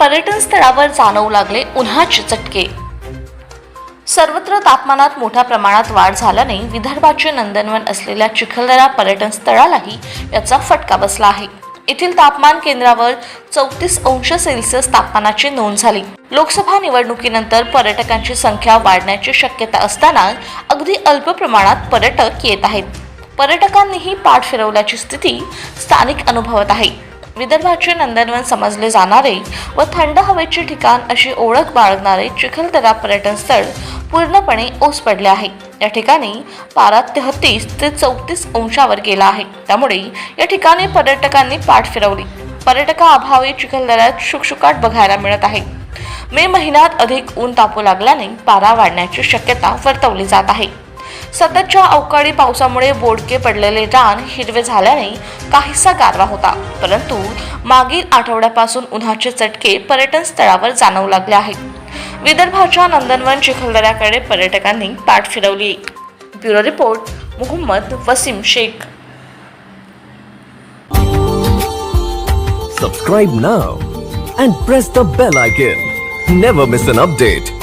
पर्यटन स्थळावर जाणवू लागले उन्हाचे चटके सर्वत्र तापमानात मोठ्या प्रमाणात वाढ झाल्याने विदर्भाचे नंदनवन असलेल्या चिखलदरा पर्यटन स्थळालाही याचा फटका बसला आहे. येथील तापमान केंद्रावर चौतीस अंश सेल्सिअस तापमानाची नोंद झाली. लोकसभा निवडणुकीनंतर पर्यटकांची संख्या वाढण्याची शक्यता असताना अगदी अल्प प्रमाणात पर्यटक येत आहेत. पर्यटकांनीही पाठ फिरवल्याची स्थिती स्थानिक अनुभवत आहे. विदर्भाचे नंदनवन समजले जाणारे व थंड हवेचे ठिकाण अशी ओळख बाळगणारे चिखलदरा पर्यटन स्थळ पूर्णपणे ओस पडले आहे. या ठिकाणी पारा तेहतीस ते चौतीस अंशावर गेला आहे. त्यामुळे या ठिकाणी पर्यटकांनी पाठ फिरवली. पर्यटकाअभावी चिखलदऱ्यात शुकशुकाट बघायला मिळत आहे. मे महिन्यात अधिक ऊन तापू लागल्याने पारा वाढण्याची शक्यता वर्तवली जात आहे. सततच्या अवकाळी पावसामुळे बोडके पडलेले रान हिरवे झाल्याने काहीसा गारवा होता परंतु मागील आठवड्यापासून उन्हाचे चटके पर्यटन स्थळावर जाणवू लागले आहेत विदर्भाच्या नंदनवन चिखलदऱ्याकडे पर्यटकांनी पाठ फिरवली bureau report Mohammad Wasim Shaikh Subscribe now and press the bell icon. Never miss an update.